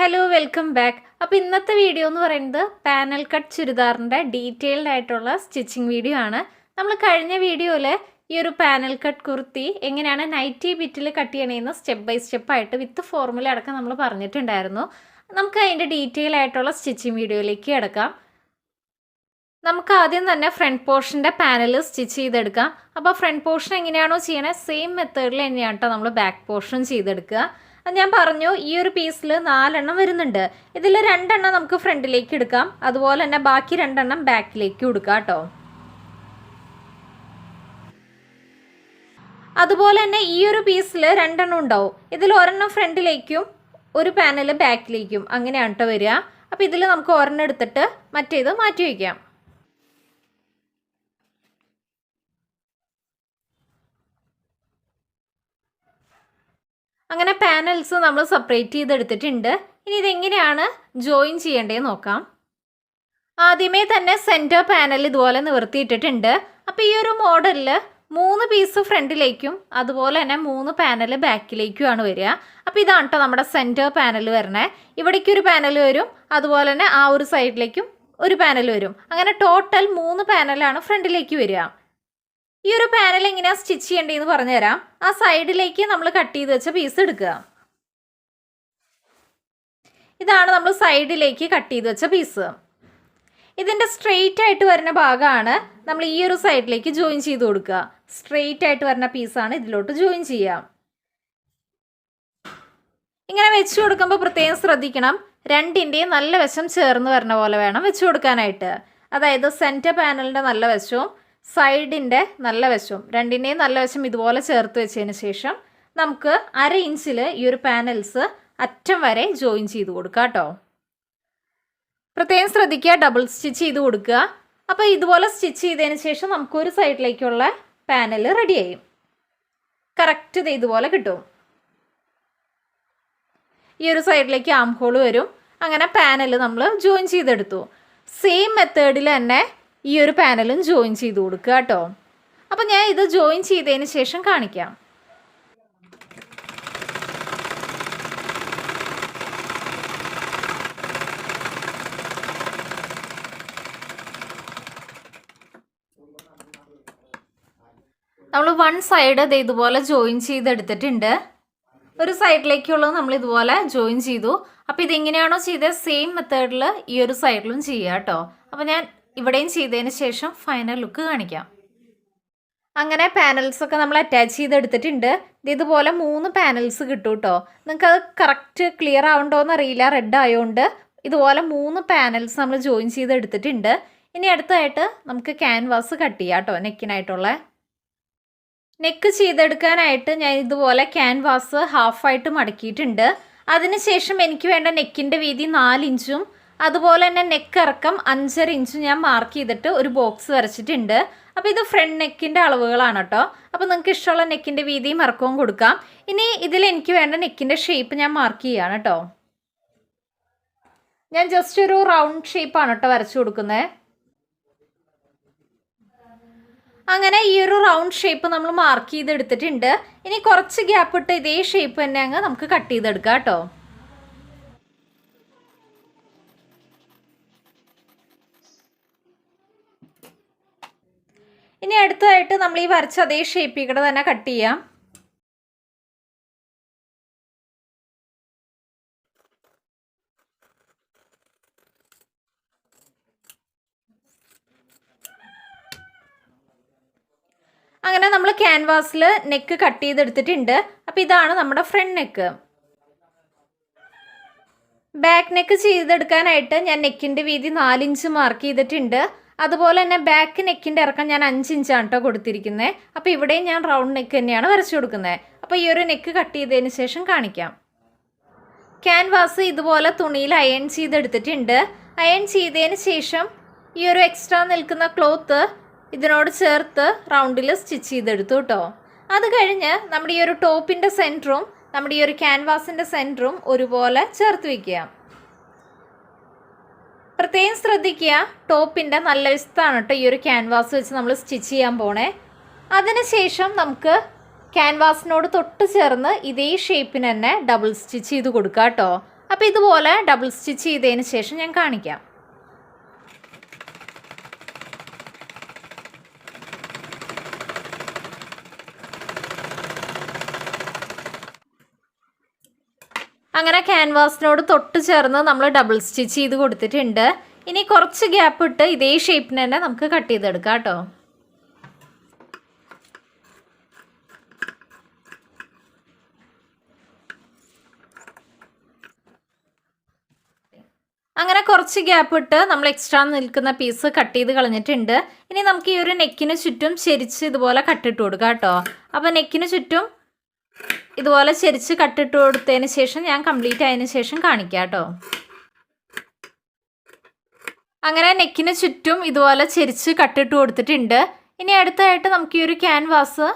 Hello welcome back അപ്പോൾ ഇന്നത്തെ video എന്ന് പറയുന്നത് പാനൽ കട്ട് ചുരിദാറിന്റെ ഡീറ്റെയിൽഡ് ആയിട്ടുള്ള സ്റ്റിച്ചിങ് വീഡിയോ ആണ്. നമ്മൾ കഴിഞ്ഞ വീഡിയോയിൽ ഈ ഒരു പാനൽ കട്ട് കുർത്തി എങ്ങനെയാണ് നൈറ്റി ബിറ്റിൽ കട്ട് ചെയ്യണമെന്ന് സ്റ്റെപ്പ് ബൈ സ്റ്റെപ്പ് ആയിട്ട് വിത്ത് ഫോർമുല അടക്കം നമ്മൾ പറഞ്ഞിട്ടുണ്ടായിരുന്നു. നമുക്ക് അതിന്റെ ഡീറ്റെയിൽ ആയിട്ടുള്ള സ്റ്റിച്ചിങ് വീഡിയോയിലേക്ക് കിടക്കാം. നമുക്ക് ആദ്യം തന്നെ ഫ്രണ്ട് പോർഷന്റെ പാനൽ സ്റ്റിച്ച് ചെയ്തെടുക്കാം. അപ്പോൾ ഫ്രണ്ട് പോർഷൻ എങ്ങനെയാണോ ചെയ്യണേ സെയിം മെത്തേഡിൽ തന്നെയാണ് കേട്ടോ നമ്മൾ ബാക്ക് പോർഷൻ ചെയ്തെടുക്കുക. അത് ഞാൻ പറഞ്ഞു ഈ ഒരു പീസിൽ നാലെണ്ണം വരുന്നുണ്ട്. ഇതിൽ രണ്ടെണ്ണം നമുക്ക് ഫ്രണ്ടിലേക്ക് എടുക്കാം. അതുപോലെ തന്നെ ബാക്കി രണ്ടെണ്ണം ബാക്കിലേക്ക് കൊടുക്കാം കേട്ടോ. അതുപോലെ തന്നെ ഈ ഒരു പീസിൽ രണ്ടെണ്ണം ഉണ്ടാവും. ഇതിൽ ഒരെണ്ണം ഫ്രണ്ടിലേക്കും ഒരു പാനൽ ബാക്കിലേക്കും. അങ്ങനെയാണ് കേട്ടോ വരിക. അപ്പോൾ ഇതിൽ നമുക്ക് ഒരെണ്ണം എടുത്തിട്ട് മറ്റേത് മാറ്റി വയ്ക്കാം. അങ്ങനെ പാനൽസ് നമ്മൾ സെപ്പറേറ്റ് ചെയ്തെടുത്തിട്ടുണ്ട്. ഇനി ഇതെങ്ങനെയാണ് ജോയിൻ ചെയ്യേണ്ടതെന്ന് നോക്കാം. ആദ്യമേ തന്നെ സെന്റർ പാനൽ ഇതുപോലെ നിവർത്തിയിട്ടിട്ടുണ്ട്. അപ്പോൾ ഈ ഒരു മോഡലിൽ മൂന്ന് പീസ് ഫ്രണ്ടിലേക്കും അതുപോലെ തന്നെ മൂന്ന് പാനൽ ബാക്കിലേക്കുമാണ് വരിക. അപ്പോൾ ഇതാണ് കേട്ടോ നമ്മുടെ സെന്റർ പാനൽ വരണേ ഇവിടേക്ക് ഒരു പാനൽ വരും. അതുപോലെ തന്നെ ആ ഒരു സൈഡിലേക്കും ഒരു പാനൽ വരും. അങ്ങനെ ടോട്ടൽ മൂന്ന് പാനലാണ് ഫ്രണ്ടിലേക്ക് വരിക. ഈ ഒരു പാനൽ എങ്ങനെയാ സ്റ്റിച്ച് ചെയ്യേണ്ടതെന്ന് പറഞ്ഞുതരാം. ആ സൈഡിലേക്ക് നമ്മൾ കട്ട് ചെയ്ത് വെച്ച പീസ് എടുക്കുക. ഇതാണ് നമ്മൾ സൈഡിലേക്ക് കട്ട് ചെയ്ത് വെച്ച പീസ് ഇതിന്റെ സ്ട്രെയിറ്റ് ആയിട്ട് വരുന്ന ഭാഗമാണ് നമ്മൾ ഈ ഒരു സൈഡിലേക്ക് ജോയിൻ ചെയ്ത് കൊടുക്കുക. സ്ട്രെയിറ്റ് ആയിട്ട് വരുന്ന പീസാണ് ഇതിലോട്ട് ജോയിൻ ചെയ്യാം ഇങ്ങനെ വെച്ച് കൊടുക്കുമ്പോൾ പ്രത്യേകം ശ്രദ്ധിക്കണം. രണ്ടിന്റെയും നല്ല വശം ചേർന്ന് വരുന്ന പോലെ വേണം വെച്ച് കൊടുക്കാനായിട്ട്. അതായത് സെന്റർ പാനലിന്റെ നല്ല വശവും സൈഡിന്റെ നല്ല വശവും രണ്ടിന്റെയും നല്ല വശം ഇതുപോലെ ചേർത്ത് വെച്ചതിന് ശേഷം നമുക്ക് അര ഇഞ്ചിൽ ഈ ഒരു പാനൽസ് അറ്റം വരെ ജോയിൻ ചെയ്ത് കൊടുക്കുക കേട്ടോ. പ്രത്യേകം ശ്രദ്ധിക്കുക ഡബിൾ സ്റ്റിച്ച് ചെയ്ത് കൊടുക്കുക. അപ്പോൾ ഇതുപോലെ സ്റ്റിച്ച് ചെയ്തതിന് ശേഷം നമുക്കൊരു സൈഡിലേക്കുള്ള പാനൽ റെഡി ആയും. കറക്റ്റ് ഇത് ഇതുപോലെ കിട്ടും. ഈ ഒരു സൈഡിലേക്ക് ആം ഹോൾ വരും. അങ്ങനെ പാനൽ നമ്മൾ ജോയിൻ ചെയ്തെടുത്തു. സെയിം മെത്തേഡിൽ തന്നെ ഈ ഒരു പാനലും ജോയിൻ ചെയ്ത് കൊടുക്കുക കേട്ടോ. അപ്പം ഞാൻ ഇത് ജോയിൻ ചെയ്തതിന് ശേഷം കാണിക്കാം. നമ്മൾ വൺ സൈഡ് ഇത് ഇതുപോലെ ജോയിൻ ചെയ്തെടുത്തിട്ടുണ്ട്. ഒരു സൈഡിലേക്കുള്ളത് നമ്മൾ ഇതുപോലെ ജോയിൻ ചെയ്തു. അപ്പോൾ ഇതെങ്ങനെയാണോ ചെയ്തത്? സെയിം മെത്തേഡിൽ ഈ ഒരു സൈഡിലും ചെയ്യുക കേട്ടോ. അപ്പോൾ ഞാൻ ഇവിടെയും ചെയ്തതിന് ശേഷം ഫൈനൽ ലുക്ക് കാണിക്കാം. അങ്ങനെ പാനൽസ് ഒക്കെ നമ്മൾ അറ്റാച്ച് ചെയ്തെടുത്തിട്ടുണ്ട്. ഇത് ഇതുപോലെ മൂന്ന് പാനൽസ് കിട്ടും കേട്ടോ നിങ്ങൾക്ക് അത് കറക്റ്റ് ക്ലിയർ ആവുണ്ടോയെന്ന് അറിയില്ല. റെഡ് ആയതുകൊണ്ട് ഇതുപോലെ മൂന്ന് പാനൽസ് നമ്മൾ ജോയിൻ ചെയ്തെടുത്തിട്ടുണ്ട്. ഇനി അടുത്തതായിട്ട് നമുക്ക് ക്യാൻവാസ് കട്ട് ചെയ്യാം കേട്ടോ നെക്കിനായിട്ടുള്ള നെക്ക് ചെയ്തെടുക്കാനായിട്ട് ഞാൻ ഇതുപോലെ ക്യാൻവാസ് ഹാഫായിട്ട് മടക്കിയിട്ടുണ്ട്. അതിനുശേഷം എനിക്ക് വേണ്ട നെക്കിന്റെ വീതി നാല് ഇഞ്ചും അതുപോലെ തന്നെ നെക്ക് ഇറക്കം അഞ്ചര ഇഞ്ച് ഞാൻ മാർക്ക് ചെയ്തിട്ട് ഒരു ബോക്സ് വരച്ചിട്ടുണ്ട്. അപ്പോൾ ഇത് ഫ്രണ്ട് നെക്കിന്റെ അളവുകളാണ് കേട്ടോ. അപ്പോൾ നിങ്ങൾക്ക് ഇഷ്ടമുള്ള നെക്കിന്റെ വീതിയും ഇറക്കവും കൊടുക്കാം. ഇനി ഇതിൽ എനിക്ക് വേണ്ട നെക്കിന്റെ ഷേപ്പ് ഞാൻ മാർക്ക് ചെയ്യുകയാണ് കേട്ടോ. ഞാൻ ജസ്റ്റ് ഒരു റൗണ്ട് ഷേപ്പാണ് കേട്ടോ വരച്ചു കൊടുക്കുന്നത് അങ്ങനെ ഈ ഒരു റൗണ്ട് ഷേപ്പ് നമ്മൾ മാർക്ക് ചെയ്തെടുത്തിട്ടുണ്ട്. ഇനി കുറച്ച് ഗ്യാപ്പ് ഇട്ട് ഇതേ ഷേപ്പ് തന്നെ അങ്ങ് നമുക്ക് കട്ട് ചെയ്തെടുക്കാം കേട്ടോ. ഇനി അടുത്തതായിട്ട് നമ്മൾ ഈ വരച്ച അതേ ഷേപ്പിൽ കൂടെ തന്നെ കട്ട് ചെയ്യാം. അങ്ങനെ നമ്മൾ ക്യാൻവാസിൽ നെക്ക് കട്ട് ചെയ്തെടുത്തിട്ടുണ്ട്. അപ്പോൾ ഇതാണ് നമ്മുടെ ഫ്രണ്ട് നെക്ക് ബാക്ക് നെക്ക് ചെയ്തെടുക്കാനായിട്ട് ഞാൻ നെക്കിന്റെ വീതി നാലിഞ്ച് മാർക്ക് ചെയ്തിട്ടുണ്ട്. അതുപോലെ തന്നെ ബാക്ക് നെക്കിന്റെ ഇറക്കം ഞാൻ അഞ്ച് ഇഞ്ചാണ് കേട്ടോ കൊടുത്തിരിക്കുന്നത് അപ്പോൾ ഇവിടെയും ഞാൻ റൗണ്ട് നെക്ക് തന്നെയാണ് വരച്ചു കൊടുക്കുന്നത് അപ്പോൾ ഈ ഒരു നെക്ക് കട്ട് ചെയ്തതിന് ശേഷം കാണിക്കാം. ക്യാൻവാസ് ഇതുപോലെ തുണിയിൽ അയൺ ചെയ്തെടുത്തിട്ടുണ്ട്. അയൺ ചെയ്തതിന് ശേഷം ഈ ഒരു എക്സ്ട്രാ നിൽക്കുന്ന ക്ലോത്ത് ഇതിനോട് ചേർത്ത് റൗണ്ടിൽ സ്റ്റിച്ച് ചെയ്തെടുത്തു കേട്ടോ അത് കഴിഞ്ഞ് നമ്മുടെ ഈ ഒരു ടോപ്പിന്റെ സെന്ററും നമ്മുടെ ഈ ഒരു ക്യാൻവാസിന്റെ സെന്ററും ഒരുപോലെ ചേർത്ത് വയ്ക്കുക പ്രത്യേകം ശ്രദ്ധിക്കുക. ടോപ്പിന്റെ നല്ല വിസ്താണ് കേട്ടോ ഈ ഒരു ക്യാൻവാസ് വെച്ച് നമ്മൾ സ്റ്റിച്ച് ചെയ്യാൻ പോണേ. അതിനുശേഷം നമുക്ക് ക്യാൻവാസിനോട് തൊട്ട് ചേർന്ന് ഇതേ ഷേപ്പിന് തന്നെ ഡബിൾ സ്റ്റിച്ച് ചെയ്ത് കൊടുക്കാം കേട്ടോ അപ്പോൾ ഇതുപോലെ ഡബിൾ സ്റ്റിച്ച് ചെയ്തതിന് ശേഷം ഞാൻ കാണിക്കാം. അങ്ങനെ ക്യാൻവാസിനോട് തൊട്ട് ചേർന്ന് നമ്മൾ ഡബിൾ സ്റ്റിച്ച് ചെയ്ത് കൊടുത്തിട്ടുണ്ട്. ഇനി കുറച്ച് ഗ്യാപ്പ് ഇട്ട് ഇതേ ഷേപ്പിന് തന്നെ നമുക്ക് കട്ട് ചെയ്തെടുക്കാം കേട്ടോ. അങ്ങനെ കുറച്ച് ഗ്യാപ്പ് ഇട്ട് നമ്മൾ എക്സ്ട്രാ നിൽക്കുന്ന പീസ് കട്ട് ചെയ്ത് കളഞ്ഞിട്ടുണ്ട്. ഇനി നമുക്ക് ഈ ഒരു നെക്കിന് ചുറ്റും ചെരിച്ച് ഇതുപോലെ കട്ടിട്ട് കൊടുക്കാം കേട്ടോ. അപ്പോൾ നെക്കിന് ചുറ്റും ഇതുപോലെ ചെരിച്ച് കട്ടിട്ട് കൊടുത്തതിന് ശേഷം ഞാൻ കംപ്ലീറ്റ് ആയതിനു ശേഷം കാണിക്കാം കേട്ടോ. അങ്ങനെ നെക്കിന് ചുറ്റും ഇതുപോലെ ചെരിച്ച് കട്ടിട്ട് കൊടുത്തിട്ടുണ്ട്. ഇനി അടുത്തായിട്ട് നമുക്ക് ഈ ഒരു ക്യാൻവാസ്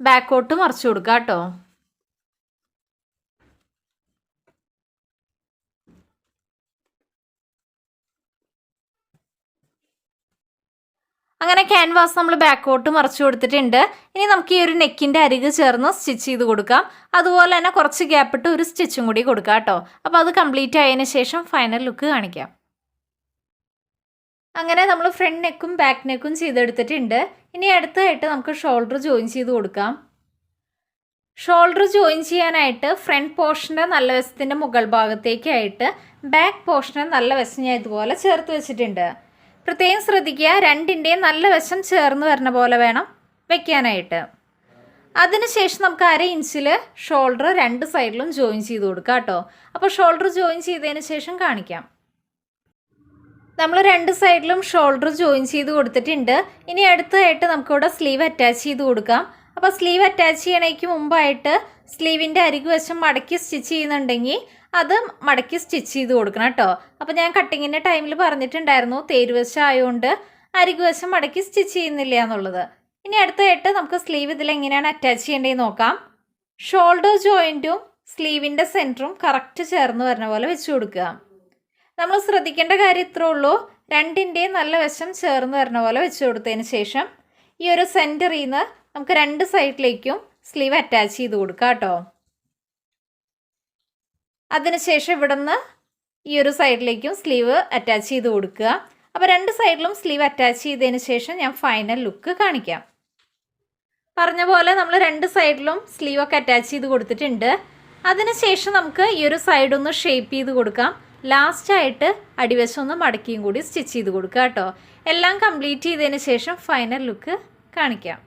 ബാക്കോട്ട് മറിച്ച് കൊടുക്കാം കേട്ടോ. അങ്ങനെ ക്യാൻവാസ് നമ്മൾ ബാക്കോട്ട് മറച്ചു കൊടുത്തിട്ടുണ്ട്. ഇനി നമുക്ക് ഈ ഒരു നെക്കിന്റെ അരിക് ചേർന്ന് സ്റ്റിച്ച് ചെയ്ത് കൊടുക്കാം. അതുപോലെ തന്നെ കുറച്ച് ഗ്യാപ്പ് ഇട്ട് ഒരു സ്റ്റിച്ചും കൂടി കൊടുക്കാം കേട്ടോ. അപ്പോൾ അത് കംപ്ലീറ്റ് ആയതിനു ശേഷം ഫൈനൽ ലുക്ക് കാണിക്കാം. അങ്ങനെ നമ്മൾ ഫ്രണ്ട് നെക്കും ബാക്ക് നെക്കും ചെയ്തെടുത്തിട്ടുണ്ട്. ഇനി അടുത്തതായിട്ട് നമുക്ക് ഷോൾഡർ ജോയിൻ ചെയ്ത് കൊടുക്കാം. ഷോൾഡർ ജോയിൻ ചെയ്യാനായിട്ട് ഫ്രണ്ട് പോർഷന്റെ നല്ല വശത്തിന്റെ മുകൾ ഭാഗത്തേക്കായിട്ട് ബാക്ക് പോർഷനെ നല്ല വശം ഞാൻ ഇതുപോലെ ചേർത്ത് വെച്ചിട്ടുണ്ട്. പ്രത്യേകം ശ്രദ്ധിക്കുക. രണ്ടിന്റെയും നല്ല വശം ചേർന്ന് വരുന്ന പോലെ വേണം വെക്കാനായിട്ട്. അതിനുശേഷം നമുക്ക് അര ഇഞ്ചിൽ ഷോൾഡർ രണ്ട് സൈഡിലും ജോയിൻ ചെയ്ത് കൊടുക്കാം കേട്ടോ. അപ്പോൾ ഷോൾഡർ ജോയിൻ ചെയ്തതിന് ശേഷം കാണിക്കാം. നമ്മൾ രണ്ട് സൈഡിലും ഷോൾഡർ ജോയിൻ ചെയ്ത് കൊടുത്തിട്ടുണ്ട്. ഇനി അടുത്തതായിട്ട് നമുക്കിവിടെ സ്ലീവ് അറ്റാച്ച് ചെയ്ത് കൊടുക്കാം. അപ്പോൾ സ്ലീവ് അറ്റാച്ച് ചെയ്യണേക്ക് മുമ്പായിട്ട് സ്ലീവിന്റെ അരികു വശം മടക്കി സ്റ്റിച്ച് ചെയ്യുന്നുണ്ടെങ്കിൽ അത് മടക്കി സ്റ്റിച്ച് ചെയ്ത് കൊടുക്കണം കേട്ടോ അപ്പോൾ ഞാൻ കട്ടിങ്ങിന്റെ ടൈമിൽ പറഞ്ഞിട്ടുണ്ടായിരുന്നു തേരുവശം ആയതുകൊണ്ട് അരികുവശം മടക്കി സ്റ്റിച്ച് ചെയ്യുന്നില്ല എന്നുള്ളത്. ഇനി അടുത്തായിട്ട് നമുക്ക് സ്ലീവ് ഇതിൽ എങ്ങനെയാണ് അറ്റാച്ച് ചെയ്യേണ്ടതെന്ന് നോക്കാം. ഷോൾഡർ ജോയിന്റും സ്ലീവിന്റെ സെന്ററും കറക്റ്റ് ചേർന്ന് വരുന്ന പോലെ വെച്ച് കൊടുക്കുക. നമ്മൾ ശ്രദ്ധിക്കേണ്ട കാര്യം ഇത്രേ ഉള്ളൂ. രണ്ടിന്റെയും നല്ല വശം ചേർന്ന് വരുന്ന പോലെ വെച്ച് കൊടുത്തതിന് ശേഷം ഈ ഒരു സെന്ററിൽ നിന്ന് നമുക്ക് രണ്ട് സൈഡിലേക്കും സ്ലീവ് അറ്റാച്ച് ചെയ്ത് കൊടുക്കാം കേട്ടോ. അതിനുശേഷം ഇവിടുന്ന് ഈ ഒരു സൈഡിലേക്കും സ്ലീവ് അറ്റാച്ച് ചെയ്ത് കൊടുക്കുക. അപ്പോൾ രണ്ട് സൈഡിലും സ്ലീവ് അറ്റാച്ച് ചെയ്തതിന് ശേഷം ഞാൻ ഫൈനൽ ലുക്ക് കാണിക്കാം. പറഞ്ഞ പോലെ നമ്മൾ രണ്ട് സൈഡിലും സ്ലീവൊക്കെ അറ്റാച്ച് ചെയ്ത് കൊടുത്തിട്ടുണ്ട്. അതിനുശേഷം നമുക്ക് ഈ ഒരു സൈഡൊന്ന് ഷേപ്പ് ചെയ്ത് കൊടുക്കാം. ലാസ്റ്റായിട്ട് അടിവശം ഒന്ന് മടക്കിയും കൂടി സ്റ്റിച്ച് ചെയ്ത് കൊടുക്കുക കേട്ടോ. എല്ലാം കംപ്ലീറ്റ് ചെയ്തതിന് ശേഷം ഫൈനൽ ലുക്ക് കാണിക്കാം.